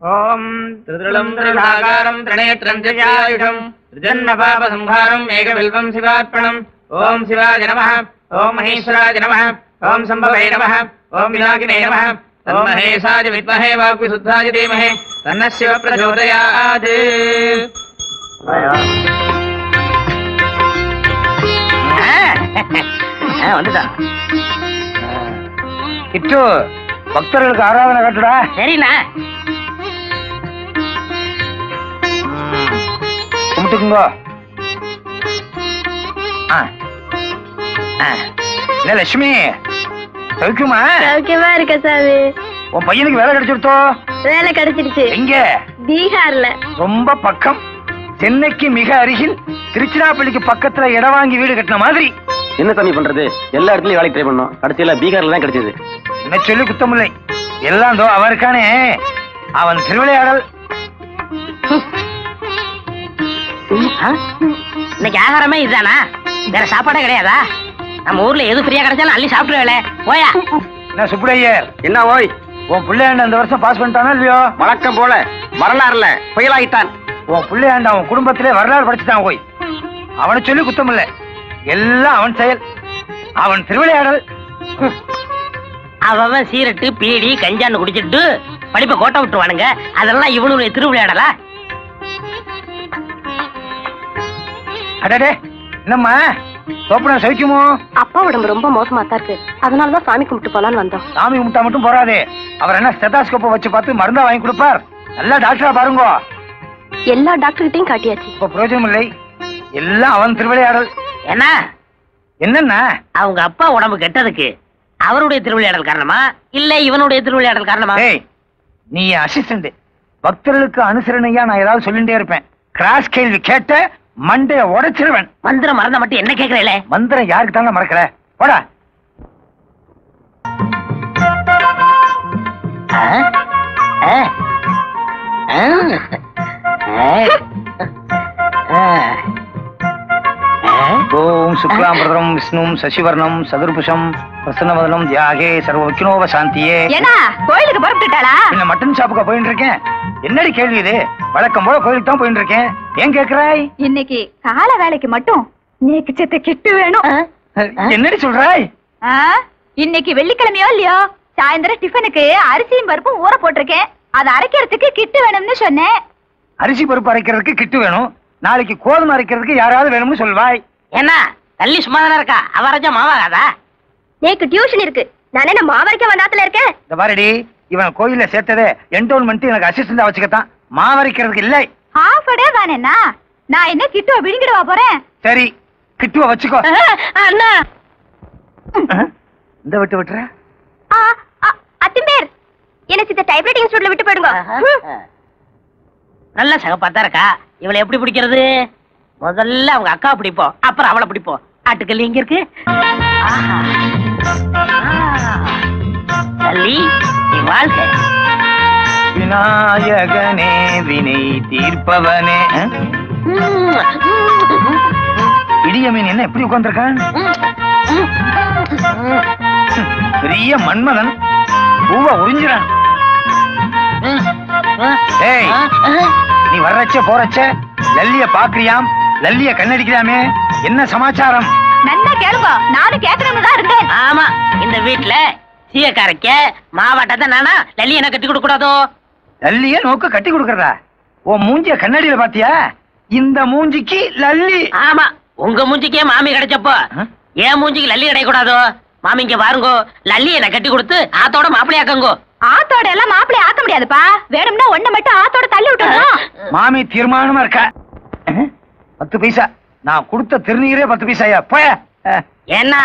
ஓம் திருதலம் திருநாகாரம் திரணேத்திரம் திரியாயுஷம் திருஜன்மபாபசம்ஹாரம் ஏகவில்வம் சிவார்ப்பணம். ஓம் சிவாய நம ஓம் மகேஸ்வராய நம ஓம் சம்பவே நம ஓம் விநாயகினே நம. தன்மஹேசாய வித்மஹே வாக்விசுத்தாய தீமஹே. தன்ன சிவ பிரச்சோதயாத் வந்துட்டான் கிட்டு பக்தர்களுக்கு ஆராதனை கட்டுடா. சரிண்ணா. ஆ. என்ன லட்சுமி? சௌக்கியமா? சௌக்கியமா இருக்க சாமி. உன் பையனுக்கு வேலை கிடைச்சிருத்தோ வேலை கிடைச்சிருச்சு. எங்க? பீகார்ல. ரொம்ப பக்கம். சென்னைக்கு மிக அருகில். திருச்சிராப்பள்ளிக்கு பக்கத்துல இடம் வாங்கி வீடு கட்டின மாதிரி. என்ன தம்பி பண்றது? எல்லா இடத்துலயும் வேலைக்கு ட்ரை பண்ணோம். கடைசியில பீகார்ல தான் கிடைச்சது. என்ன சொல்லி குத்தமில்லை. எல்லாம் தோ அவருக்கானே. அவன் திருவிளையாடல். இன்னைக்கு ஆகாரமே இதுதானா? வேற சாப்பாடே கிடையாதா? நம்ம ஊர்ல எது ஃப்ரீயா கிடைச்சாலும் அள்ளி சாப்பிட்டுருவேல போயா. என்ன சுப்புடையர் என்ன ஓய்? உன் பிள்ளையாண்ட இந்த வருஷம் பாஸ் பண்ணிட்டானா இல்லையோ? வழக்கம் போல வரலாறுல புயலாயிட்டான். உன் பிள்ளையாண்ட அவன் குடும்பத்திலே வரலாறு படிச்சுட்டான் போய் அவனை சொல்லி குத்தமில்ல எல்லாம் அவன் செயல். அவன் திருவிளையாடல். அவன் சீரட்டு பீடி கஞ்சான்னு குடிச்சிட்டு படிப்பை கோட்டை விட்டுருவானுங்க. அதெல்லாம் இவனுடைய திருவிளையாடலா? அடடே என்னம்மா? தோப்பனா சௌக்கியமோ அப்பா உடம்பு ரொம்ப மோசமா தான் இருக்கு. அதனாலதான் சாமி கும்பிட்டு போலான்னு வந்தோம். சாமி கும்பிட்டா மட்டும் போறாதே. அவர் என்ன ஸ்டெதாஸ்கோப்பை வச்சு பார்த்து மருந்தா வாங்கி கொடுப்பார். நல்லா டாக்டரா பாருங்க. எல்லா டாக்டர்கிட்டையும் காட்டியாச்சு. இப்ப பிரயோஜனம் இல்லை எல்லாம் அவன் திருவிளையாடல். என்ன? என்னன்னா? அவங்க அப்பா உடம்பு கெட்டதுக்கு அவருடைய திருவிளையாடல் காரணமா? இல்ல இவனுடைய திருவிளையாடல் காரணமா? ஏய் நீ அசிஸ்டன்ட் பக்தர்களுக்கு அனுசரணையா நான் ஏதாவது சொல்லிட்டே இருப்பேன். கிராஸ் கேள்வி கேட்ட மண்டைய உடைச்சிருவேன். மந்திரம் மறந்த மட்டும் என்ன கேக்குறேல மந்திரம் யாருக்கு மறக்கல? போடா. ஓம் சுக்லாம் பிரதரம் விஷ்ணும் சசிவர்ணம் சதுர்புஷம் பிரசன்னவதனம் தியாகே சர்வ விக்னோப சாந்தியே. ஏன்னா கோயிலுக்கு புறப்பட்டுட்டாளா? இந்த மட்டன் ஷாப்புக்கு போயிட்டு இருக்கேன் என்னடி கேள்வி இது? வழக்கம் போல கோயிலுக்கு தான் போயிட்டு இருக்கேன் ஏன் கேக்குறாய்? இன்னைக்கு கால வேலைக்கு மட்டும் நேக்கு செத்த கிட்டு வேணும். என்னடி சொல்றாய்? இன்னைக்கு வெள்ளிக்கிழமையோ இல்லையோ சாயந்தரம் டிஃபனுக்கு அரிசியும் பருப்பும் ஊற போட்டிருக்கேன். அதை அரைக்கிறதுக்கு கிட்டு வேணும்னு சொன்னேன். அரிசி பருப்பு அரைக்கிறதுக்கு கிட்டு வேணும். நாளைக்கு கோதுமை அரைக்கிறதுக்கு யாராவது வேணும்னு சொல்வாய். என்ன தள்ளி சும்மா தானே இருக்கா? அவராஜா மாவாகாதா? நேக்கு டியூஷன் இருக்கு. நான் என்ன மாவரைக்க வந்தாத்துல இருக்கேன். இந்த பாருடி இவன் கோயில்ல சேர்த்ததே என்டோன்மெண்ட் எனக்கு அசிஸ்டண்டா வச்சுக்கத்தான். மாவரைக்கிறதுக்கு இல்லை. ஹாஃப் டே தானேண்ணா நான் என்ன கிட்டுவ விழுங்கிடுவா போறேன்? சரி கிட்டுவ வச்சுக்கோ. அண்ணா. இந்த விட்டு விட்டுற. அத்திம்பேர் என்ன சித்த டைப்ரைட்டிங் இன்ஸ்டியூட்ல விட்டு போயிடுங்க. நல்ல சகப்பாத்தா இருக்கா? இவளை எப்படி பிடிக்கிறது? முதல்ல அவங்க அக்கா பிடிப்போம் அப்புறம் அவளை பிடிப்போம். ஆட்டுக்கல் எங்க இருக்கு? விநாயகனே வினை தீர்ப்பவனே. இடியமீன் என்ன எப்படி உட்கார்ந்திருக்கான் பெரிய மன்மதன். பூவ உறிஞ்சிறான் ஏய் நீ வர்றச்ச போறச்ச லல்லிய பாக்குறியாம் லல்லிய கண்ணடிக்கிறாமே என்ன சமாச்சாரம்? நல்லா கேளுங்க நானும் கேட்கணும்னு தான் இருந்தேன். ஆமா இந்த வீட்டுல சீயக்காரைக்க மாவாட்டத்தை நானா லல்லியனை கட்டி கொடுக்க கூடாதோ லல்லிய நோக்கு கட்டி கொடுக்கறதா? உன் மூஞ்சிய கண்ணாடியில பாத்தியா? இந்த மூஞ்சிக்கு லல்லி ஆமா உங்க மூஞ்சிக்கே மாமி கிடைச்சப்போ? ஏன் மூஞ்சிக்கு லல்லி கிடைக்க கூடாதோ மாமி இங்க பாருங்கோ லல்லி என்ன கட்டி கொடுத்து ஆத்தோட மாப்பிள்ளையாக்கங்கோ ஆத்தோட எல்லாம் மாப்பிளை ஆக்க முடியாதுப்பா. வேணும்னா ஒண்ணு மட்டும் ஆத்தோட தள்ளி விட்டுறோம் மாமி தீர்மானமா இருக்கா? பத்து பைசா. நான் கொடுத்த திருநீரே பத்து பைசாயா போய. அஹ், ஏன்னா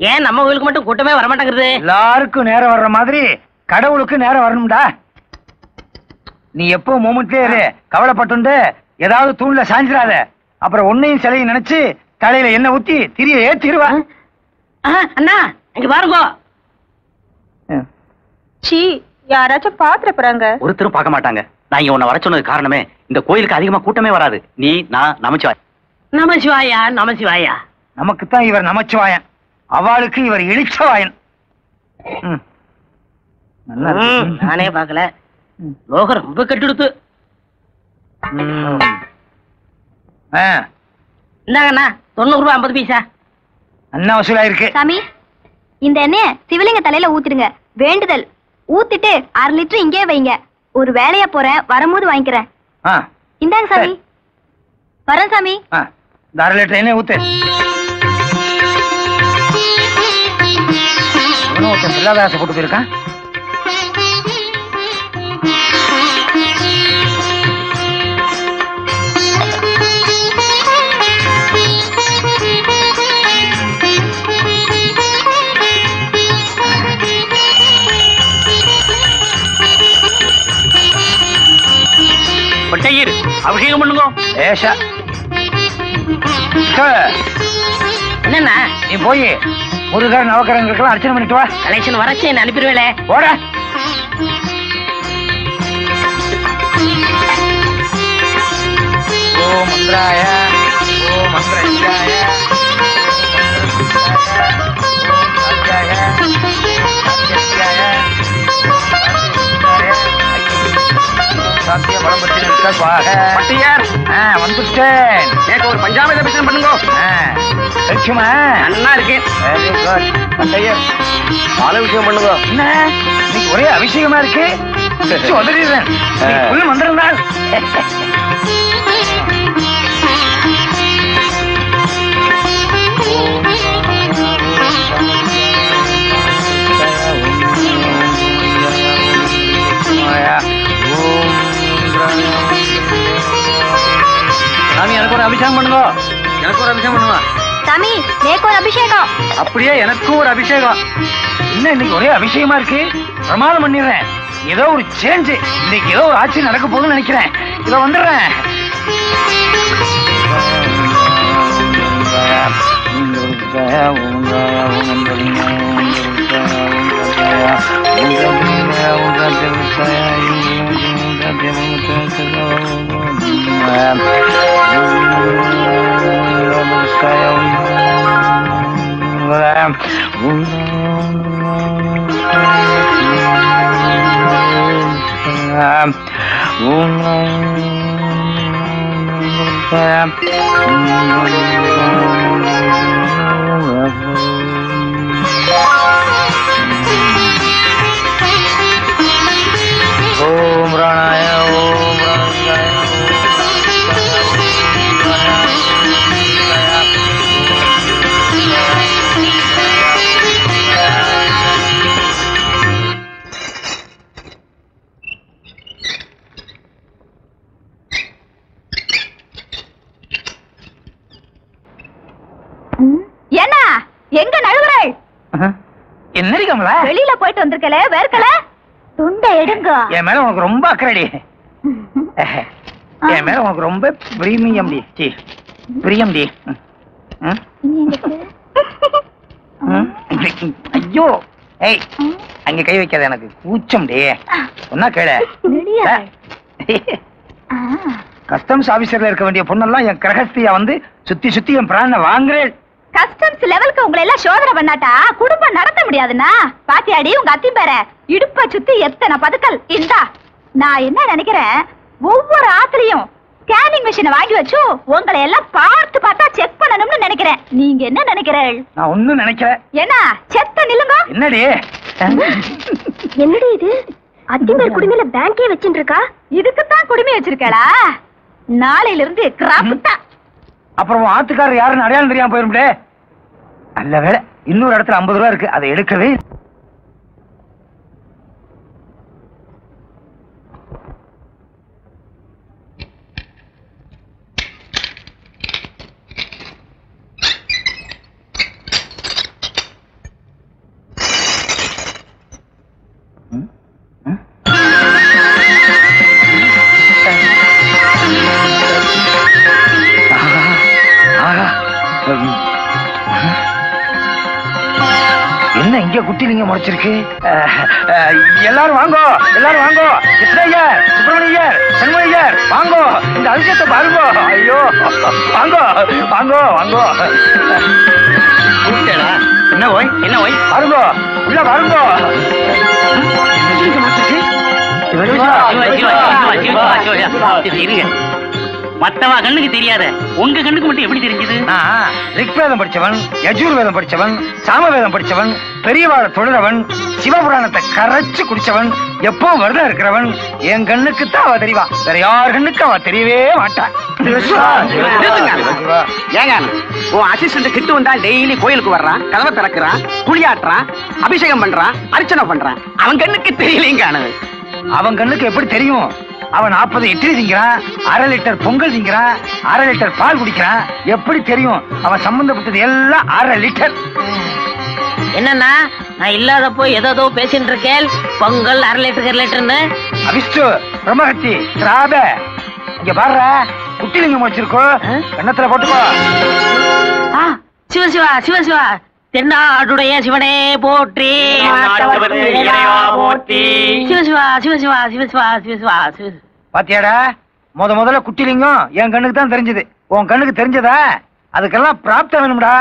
ஏன் நம்ம கோயிலுக்கு மட்டும் கூட்டமே வர மாட்டேங்குது எல்லாருக்கும் நேரம் வர்ற மாதிரி கடவுளுக்கு நேரம் வரணும்டா. நீ எப்போ மூமெண்ட்லயே இரு. கவலைப்பட்டுண்டு ஏதாவது தூண்ல சாஞ்சிராத. அப்புறம் உன்னையும் சிலையும் நினைச்சு தலையில எண்ணெய் ஊத்தி திரிய ஏத்திடுவா. அண்ணா இங்க பாருங்கோ. சி யாராச்சும் பாத்துற போறாங்க. ஒருத்தரும் பார்க்க மாட்டாங்க. நான் இங்க உன்னை வர சொன்னது காரணமே இந்த கோயிலுக்கு அதிகமா கூட்டமே வராது. நீ நான் நமச்சிவாய். நம சிவாயா நம சிவாயா நமக்கு தான் இவர் நமச்சிவாயன். அவளுக்கு இவர் இழிச்சவாயன் ம். நல்லா ம், இருக்கு. நானே பார்க்கல. லோகம் ரொம்ப கெட்டுடுத்து. ம். ஆ, இந்தாங்கண்ணா தொண்ணூறு ரூபா ஐம்பது பைசா. அண்ணா வசூலா இருக்கு சாமி இந்த எண்ணெய சிவலிங்க தலையில ஊத்திடுங்க. வேண்டுதல். ஊத்திட்டு அரை லிட்டர் இங்கே வைங்க. ஒரு வேலையா போறேன் வரும்போது வாங்கிக்கிறேன். இந்தாங்க சாமி. வரேன் சாமி. லிட்டர் எண்ணெய் ஊத்து. பில்லாதாசை போட்டு போயிருக்கான். பண்ணுங்க ஏஷா சே, என்னண்ணா நீ போய் முருகர் நவக்கரங்களுக்கெல்லாம் அர்ச்சனை பண்ணிட்டு வா கலெக்ஷன் வரச்சு என்ன அனுப்பிடுவேல போட ஓ மந்திராய ஓ மந்திராய சாத்திய பலம்பத்தி நிற்க சுவாக பட்டையார் வந்துட்டேன். எனக்கு ஒரு பஞ்சாமிரத அபிஷேகம் பண்ணுங்க. லட்சுமா. நல்லா இருக்கு வெரி குட் பட்டையர் பால விஷயம் பண்ணுங்க. என்ன? இன்னைக்கு ஒரே அபிஷேகமா இருக்கு. வச்சு உதறிடுறேன் நீ அபிஷேகம் பண்ணுங்க எனக்கு ஒரு அபிஷேகம் பண்ணுங்க சாமி நேக்கு ஒரு அபிஷேகம் அப்படியே எனக்கும் ஒரு அபிஷேகம் என்ன இன்னைக்கு ஒரே அபிஷேகமா இருக்கு பிரமாதம் பண்ணிடுறேன் ஏதோ ஒரு சேஞ்ச் இன்னைக்கு ஏதோ ஒரு ஆட்சி நடக்க போகுதுன்னு நினைக்கிறேன் இத வந்துடுறேன் ஓம் கமலா வெளியில போயிட்டு வந்திருக்கல வேர்க்கல? துண்டை எடுங்க. என் மேல உனக்கு ரொம்ப அக்கறைடி. என் மேல உனக்கு ரொம்ப பிரீமியம் டி சி பிரியம் டி? ஐயோ. ஏய் அங்க கை வைக்காத எனக்கு. கூச்சம் டி சொன்னா கேளு. கஸ்டம்ஸ் ஆபீசர்ல இருக்க வேண்டிய பொண்ணெல்லாம் என் கிரகஸ்தியா வந்து சுத்தி சுத்தி என் பிராண வாங்குறேன் கஸ்டம்ஸ் லெவலுக்கு உங்களை எல்லாம் சோதனை பண்ணாட்டா? குடும்பம் நடத்த முடியாதுன்னா பாத்தியாடி உங்க அத்தி பேர. இடுப்ப சுத்தி எத்தனை பதுக்கல்? இந்தா. நான் என்ன நினைக்கிறேன்? ஒவ்வொரு ஆத்துலயும் ஸ்கேனிங் மிஷினை வாங்கி வச்சு உங்களை எல்லாம் பார்த்து பார்த்தா செக் பண்ணணும்னு நினைக்கிறேன். நீங்க என்ன நினைக்கிறேன் நான் ஒண்ணும் நினைக்கல. என்ன? செத்த நில்லுங்க என்னடி? என்னடி இது? அத்திம்பேர் குடுமையில பேங்கே வச்சுட்டு இருக்கா? இதுக்குத்தான் குடுமி வச்சிருக்கா நாளையில இருந்து கிராஃப்ட் அப்புறம் ஆத்துக்காரர் யாருன்னு அடையாளம் தெரியாம போயிரும்டே. நல்ல வேலை இன்னொரு இடத்துல ஐம்பது ரூபா இருக்கு. அதை எடுக்கவே குட்டிலிங்க முளைச்சிருக்கு எல்லாரும் வாங்கோ எல்லாரும் வாங்கோ கிருஷ்ணய்யர் சுப்பிரமணியர் சண்முகையர் வாங்கோ இந்த அதிசயத்தை பாருங்கோ ஐயோ வாங்கோ வாங்கோ வாங்கோ என்ன ஓய் என்ன ஓய் பாருங்கோ உள்ள பாருங்கோ இருங்க மத்தவா கண்ணுக்கு தெரியாத உங்க கண்ணுக்கு மட்டும் எப்படி தெரிஞ்சது? நான் ரிக்வேதம் படிச்சவன் யஜூர் வேதம் படிச்சவன் சாமவேதம் படிச்சவன் பெரியவாழ தொழுறவன் சிவபுராணத்தை கரைச்சு குடிச்சவன் எப்பவும் விரதம் இருக்கிறவன் என் கண்ணுக்கு தான் அவ தெரியவா வேற யார் கண்ணுக்கு அவ தெரியவே மாட்டா. நிறுத்துங்க. ஏங்க உன் அசிஸ்டன்ட் கிட்ட வந்தா டெய்லி கோயிலுக்கு வர்றான் கதவை திறக்கிறான் குளியாட்டுறான் அபிஷேகம் பண்றான் அர்ச்சனை பண்றான். அவன் கண்ணுக்கு தெரியலைங்க அவன் கண்ணுக்கு எப்படி தெரியும்? அவன் நாற்பது இட்லி திங்கிறான் அரை லிட்டர் பொங்கல் திங்கிறான் அரை லிட்டர் பால் குடிக்கிறான். எப்படி தெரியும்? அவன் சம்பந்தப்பட்டது எல்லாம் அரை லிட்டர். என்னன்னா நான் இல்லாதப்போ ஏதோ பேசிட்டு இருக்கேன் பொங்கல் அரை லிட்டர் அரை லிட்டர்னு. அவிஷ்டு பிரம்மஹத்தி திராப. இங்க பாருடா குட்டிலிங்கம் வச்சிருக்கோம். கண்ணத்துல போட்டுக்கோ. சிவ சிவா சிவ சிவா. தென்னாடுடைய சிவனே போற்றி. சிவ சிவா சிவ சிவா சிவ சிவா சிவ சிவா சிவ சிவா. பாத்தியாடா முத முதல்ல குட்டிலிங்கம் என் கண்ணுக்கு தான் தெரிஞ்சது. உன் கண்ணுக்கு தெரிஞ்சதா? அதுக்கெல்லாம் பிராப்தம் வேணும்டா.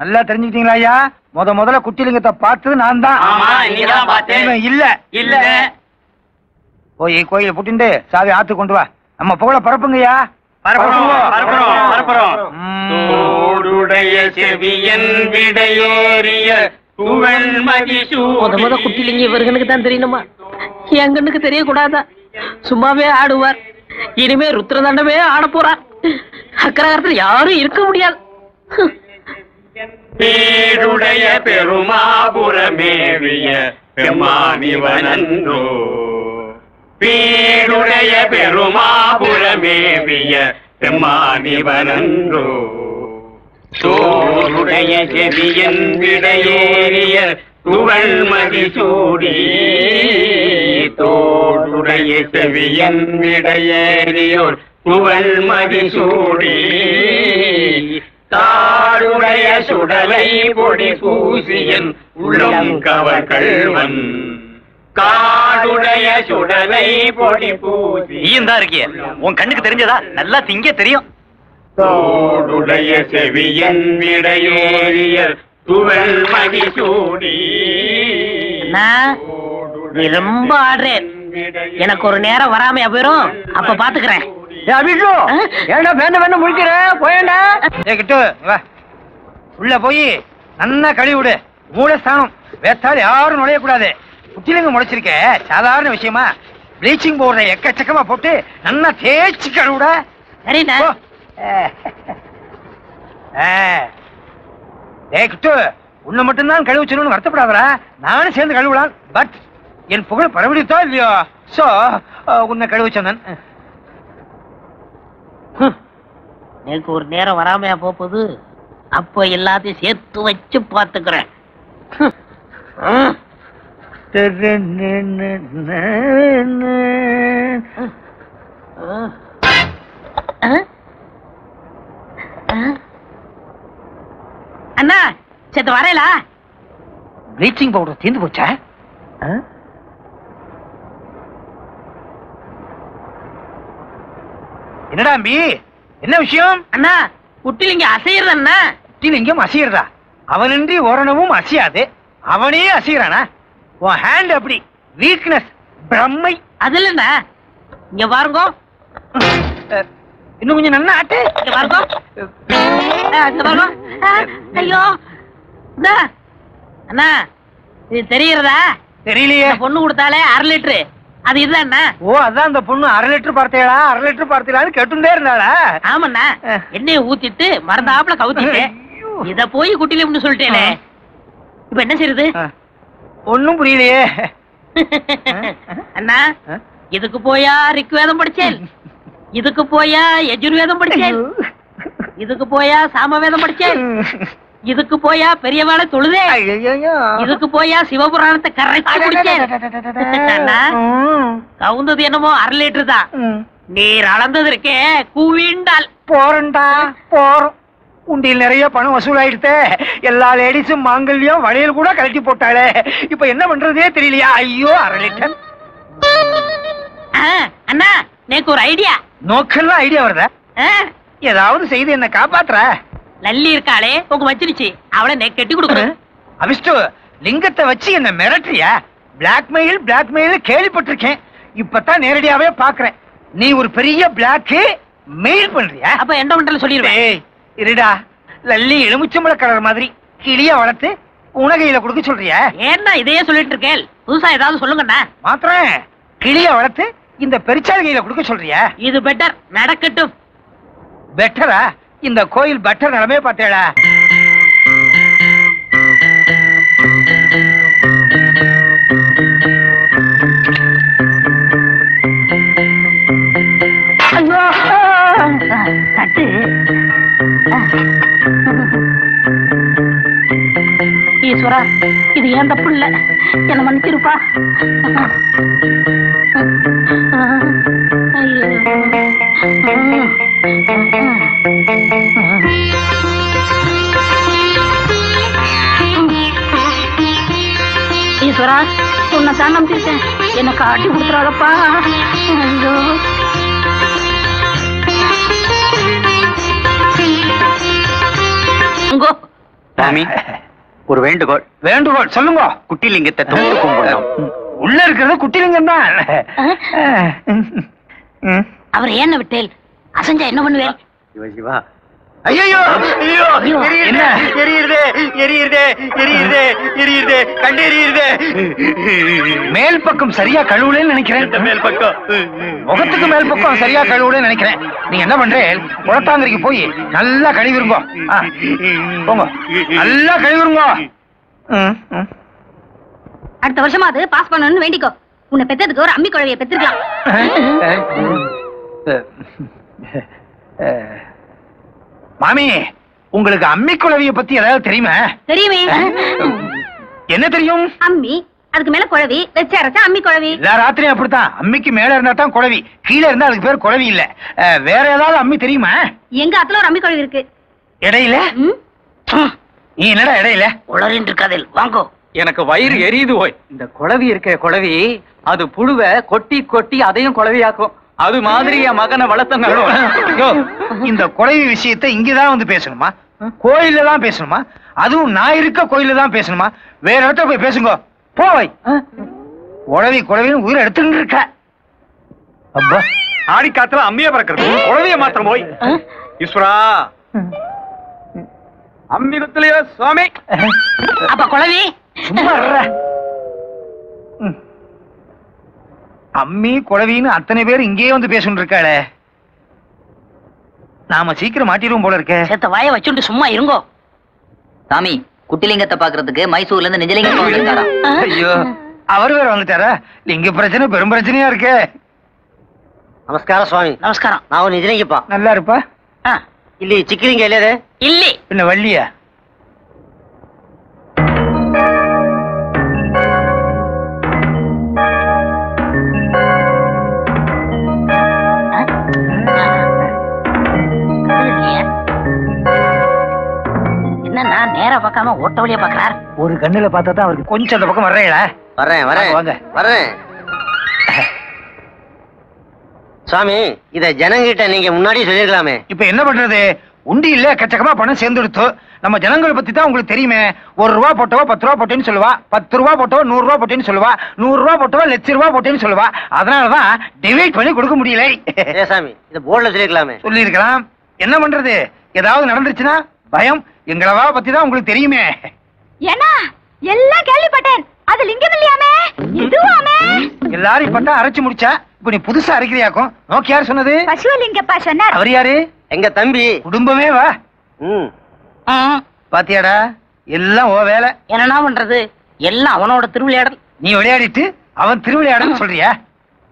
நல்லா தெரிஞ்சுக்கிட்டீங்களா ஐயா? முத முதல்ல குட்டிலிங்கத்தை பார்த்தது நான் தான். இல்ல. இல்ல. போய் கோயிலை புட்டிண்டு சாவி ஆத்து கொண்டு வா. நம்ம புகழ பரப்புங்கய்யா. தோடுடைய செவியன் துவன்மதி முத முத குட்டிலிங்க இவர்களுக்கு தான் தெரியணுமா? என் கண்ணுக்கு தெரியக்கூடாதா? சும்மாவே ஆடுவார். இனிமே ருத்ரதண்டமே ஆட போறார். அக்கரகரத்தில் யாரும் இருக்க முடியாது. பேருடைய பெருமாபுரமேவிய பெம்மானிவனன்றோ. பேருடைய பெருமாபுரமேவிய பெம்மானிவனன்றோ சோருடைய செவியன் விடையேறிய துவள்மதி சூடி தோடுடைய செவியன் விடையேறியோர் துவள்மதி சூடி. தாடுடைய சுடலை பொடி பூசியன் உள்ளம் கவர் கள்வன் காடுடைய சுடலை பொடி பூசி. நீயும் தான் இருக்கிய உன் கண்ணுக்கு தெரிஞ்சதா? நல்லா திங்க தெரியும். தோடுடைய செவியன் விடையேறிய துவள் மதி சூடி அண்ணா, நீ ரொம்ப ஆடுறேன் எனக்கு ஒரு நேரம் வராமையா போயிரும்? அப்ப பாத்துக்கிறேன். அபிஷு ஏண்டா வேண்ட வேண்ட முழிக்கிற? போயண்டா. ஏ கிட்டு வா. உள்ள போய் நன்னா கழுவி விடு. மூலஸ்தானம் வேத்தால் யாரும் நுழையக்கூடாது. குட்டிலிங்கம் முளைச்சிருக்க. சாதாரண விஷயமா? ப்ளீச்சிங் பவுடரை எக்கச்சக்கமா போட்டு நன்னா தேய்ச்சி கழுவிட. சரிண்ணா. ஏய் கிட்டு உன்னை மட்டும்தான் கழுவி சொல்லணும்னு வருத்தப்படாதடா. நானும் சேர்ந்து கழுவலாம். பட் என் புகழ் பரவடித்தோ இல்லையோ? சோ உன்னை கழுவி சொன்னேன். எனக்கு ஒரு நேரம் வராமையா போகுது அப்ப எல்லாத்தையும் சேர்த்து வச்சு? ஆ? அண்ணா சேர்த்து வரையலா ப்ளீச்சிங் பவுடர் தீர்ந்து போச்சா? என்னடா அம்பி? என்ன விஷயம்? அண்ணா குட்டிலிங்க அண்ணா? குட்டிலிங்கம் அசையறதா? அவனின்றி ஓரணமும் அசையாது. அவனே அசையறானா? உன் ஹேண்ட் அப்படி. வீக்னஸ் பிரம்மை. அது இல்லண்ணா இங்க பாருங்க. இன்னும் கொஞ்சம் நன்னா ஆட்டு. இங்க பாருங்க. இங்க பாருங்க. ஐயோ. அண்ணா இது தெரியுறதா தெரியலையே. பொண்ணு கொடுத்தாலே அரை லிட்டரு. அது இதுதாண்ணா ஓ அதான் அந்த பொண்ணு அரை லிட்டர் பார்த்தேடா அரை லிட்டர் பார்த்தீங்களான்னு கேட்டுட்டே இருந்தாளா? ஆமாண்ணா. எண்ணெயை ஊத்திட்டு மறந்தாப்புல கவுத்திட்டு. இத போய் குட்டிலிம்னு சொல்லிட்டேனே. இப்ப என்ன செய்யுது ஒண்ணும் புரியலையே. அண்ணா? இதுக்கு போயா ரிக்வேதம் படிச்சேன் இதுக்கு போயா யஜுர்வேதம் படிச்சேன் இதுக்கு போயா சாமவேதம் படிச்சேன் இதுக்கு போயா பெரியவாளை தொழுதே ஐயையோ. இதுக்கு போயா சிவபுராணத்தை கரைச்சு குடிச்சேன் கவுந்தது என்னமோ அரை லிட்டர் தான். நீர் அளந்தது இருக்கே குவிண்டால் போறேன்டா போறோம். உண்டியில் நிறைய பணம் வசூலாயிடுத்தே. எல்லா லேடிஸும் மாங்கல்யம் வளையல் கூட கழட்டி போட்டாளே. இப்ப என்ன பண்றதே தெரியலையா? ஐயோ அரை ஆ, அண்ணா நேக்கு ஒரு ஐடியா. நோக்கெல்லாம் ஐடியா வருதா? ஏதாவது செய்து என்ன காப்பாத்துற. லல்லி இருக்காளே உங்க வச்சிருச்சு. அவளை நெக் கட்டி கொடுக்குறேன். அபிஷ்டு லிங்கத்தை வச்சு என்ன மிரட்டுறியா? பிளாக்மெயில் பிளாக்மெயில் கேள்விப்பட்டிருக்கேன். இப்பதான் நேரடியாவே பாக்குறேன். நீ ஒரு பெரிய பிளாக்கு மெயில் பண்றியா? அப்ப எண்டோமெண்டல் சொல்லிடுவேன். ஏய் இருடா லல்லி எலுமிச்சம்பழ கலர் மாதிரி கிளிய வளர்த்து உனகையில கொடுக்க சொல்றியா? ஏன்னா இதையே சொல்லிட்டு இருக்கேன் புதுசா ஏதாவது சொல்லுங்கண்ணா. மாத்திரம் கிளிய வளர்த்து இந்த பெருச்சாளிகையில கொடுக்க சொல்றியா? இது பெட்டர் நடக்கட்டும். பெட்டரா இந்த கோயில் பெட்டர் நிலமே பார்த்தேடா. ஈஸ்வரா இது ஏன் தப்பு இல்ல என்ன மன்னிச்சிருப்பா. ஈஸ்வரா உன்னை தான் நம்பியிருக்கேன். என்ன காட்டி கொடுத்துறாதப்பா. ஐயோ. உங்கோ சாமி ஒரு வேண்டுகோள். வேண்டுகோள் சொல்லுங்க. குட்டிலிங்கத்தை தொட்டு கும்பிடணும். உள்ள இருக்கிறது குட்டிலிங்கம் தான் அவர் ஏன்ன விட்டேல் அசஞ்சா என்ன பண்ணுவேன்? சிவா சிவா. ஐயோ ஐயோ என்ன? எரியுதே எரியுதே எரியுதே எரியுதே. கண்டு எரியுதே. மேல் பக்கம் சரியா கழுவுலன்னு நினைக்கிறேன். மேல் பக்கம்? முகத்துக்கு மேல் பக்கம் சரியா கழுவுலன்னு நினைக்கிறேன். நீங்க என்ன பண்றேன் குளத்தாங்கரைக்கு போய் நல்லா கழுவிருங்க. போங்க. நல்லா கழுவிருங்க. அடுத்த வருஷமாவது பாஸ் பண்ணணும்னு வேண்டிக்கோ. உன்னை பெத்ததுக்கு ஒரு அம்மி குழவைய பெத்திருக்கலாம். மாமி உங்களுக்கு அம்மி குழவிய பத்தி ஏதாவது தெரியுமா? தெரியுமே. என்ன தெரியும்? அம்மி அதுக்கு மேல குழவி வச்சு அரைச்சா அம்மி குழவி. எல்லா ராத்திரியும் அப்படித்தான். அம்மிக்கு மேல இருந்தா தான் குழவி. கீழே இருந்தா அதுக்கு பேர் குழவி இல்ல. வேற ஏதாவது அம்மி தெரியுமா? எங்க அத்துல ஒரு அம்மி குழவி இருக்கு. இடையில? நீ என்னடா இடையில? உளறின் இருக்காதில் வாங்கோ. எனக்கு வயிறு எரியுது போய் இந்த குழவி இருக்க குழவி அது புழுவை கொட்டி கொட்டி அதையும் குழவியாக்கும். அது மாதிரி என் மகனை வளர்த்தங்க யோ, இந்த குழவி விஷயத்தை இங்கதான் வந்து பேசணுமா? கோயில்ல தான் பேசணுமா? அதுவும் நான் இருக்க கோயில்ல தான் பேசணுமா? வேற இடத்துல போய் பேசுங்க. போய் குழவி குழவின்னு உயிரை எடுத்துட்டு இருக்க. அப்பா ஆடி காத்துல அம்மிய பறக்கிறது. குழவிய மாத்திரம் போய். ஈஸ்வரா. அம்மி குத்துலையோ சுவாமி. அப்ப குழவி. சும்மா இருடா. ம். அம்மி குழவின்னு அத்தனை பேர் இங்கேயே வந்து பேசிட்டு இருக்காளே நாம சீக்கிரம் மாட்டிடுவோம் போல இருக்க. செத்த வாய வச்சுட்டு சும்மா இருங்கோ. சாமி குட்டிலிங்கத்தை பாக்குறதுக்கு மைசூர்ல இருந்து நிஜலிங்கம் வந்திருக்காரா? ஐயோ அவர் வேற வந்துட்டாரா? லிங்க பிரச்சனை பெரும் பிரச்சனையா இருக்கே. நமஸ்காரம் சுவாமி. நமஸ்காரம். நான் நிஜலிங்கப்பா நல்லா இருப்பா? இல்லையே சிக்கிலிங்க இல்லையே இல்லை. பின்ன வள்ளியா? நான் நேரா பார்க்காம ஓட்ட வழியா பாக்குறார் ஒரு கண்ணுல பார்த்தா தான் அவருக்கு கொஞ்சம் அந்த பக்கம் வர்றீங்களா வரேன் வரேன் வாங்க. வரேன் சுவாமி இத ஜனங்கிட்ட நீங்க முன்னாடியே சொல்லிருக்கலாமே இப்ப என்ன பண்றது? உண்டி இல்ல கச்சக்கமா பணம் சேர்ந்துடுத்து. நம்ம ஜனங்களை பத்தி தான் உங்களுக்கு தெரியுமே. ஒரு ரூபா போட்டவோ பத்து ரூபா போட்டேன்னு சொல்லுவா. பத்து ரூபா போட்டவோ நூறு ரூபா போட்டேன்னு சொல்லுவா. நூறு ரூபா போட்டவோ லட்ச ரூபா போட்டேன்னு சொல்லுவா. அதனாலதான் டிவைட் பண்ணி கொடுக்க முடியல. ஏ சாமி இத போர்டுல சொல்லிருக்கலாமே சொல்லியிருக்கலாம். என்ன பண்றது? ஏதாவது நடந்துருச்சுன்னா பயம் எங்களவா பத்தி தான் உங்களுக்கு தெரியுமே. ஏன்னா எல்லாம் கேள்விப்பட்டேன். அது லிங்கம் இல்லையாமே? இதுவாமே? எல்லாரும் இப்பதான் அரைச்சு முடிச்சா இப்ப நீ புதுசா அரைக்கிறியாக்கும்? நோக்கி யார் சொன்னது? பசுவலிங்கப்பா சொன்னார். அவர் யாரு? எங்க தம்பி. குடும்பமே வா. பாத்தியாடா எல்லாம் ஓ வேலை. என்னண்ணா பண்றது? எல்லாம் அவனோட திருவிளையாடல். நீ விளையாடிட்டு அவன் திருவிளையாடன்னு சொல்றியா?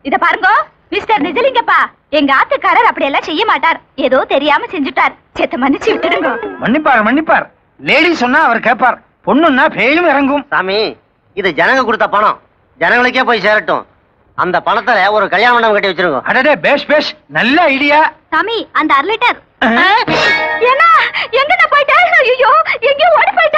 இத பாருங்க மிஸ்டர் நிஜலிங்கப்பா. எங்க ஆத்துக்காரர் அப்படியெல்லாம் செய்ய மாட்டார். ஏதோ தெரியாம செஞ்சுட்டார். சேத்த மன்னிச்சு விட்டுடுங்க. மன்னிப்பார் மன்னிப்பார். லேடி சொன்னா அவர் கேட்பார். பொண்ணுன்னா பேயும் இறங்கும். சாமி இது ஜனங்க கொடுத்த பணம். ஜனங்களுக்கே போய் சேரட்டும். அந்த பணத்துல ஒரு கல்யாண மண்டபம் கட்டி வச்சிருங்க. அடடே பேஷ் பேஷ். நல்ல ஐடியா. சாமி அந்த அரை லிட்டர். ஏன்னா எங்க நான் போயிட்டேன் ஐயோ எங்கேயோ ஓடி போயிட்டேன்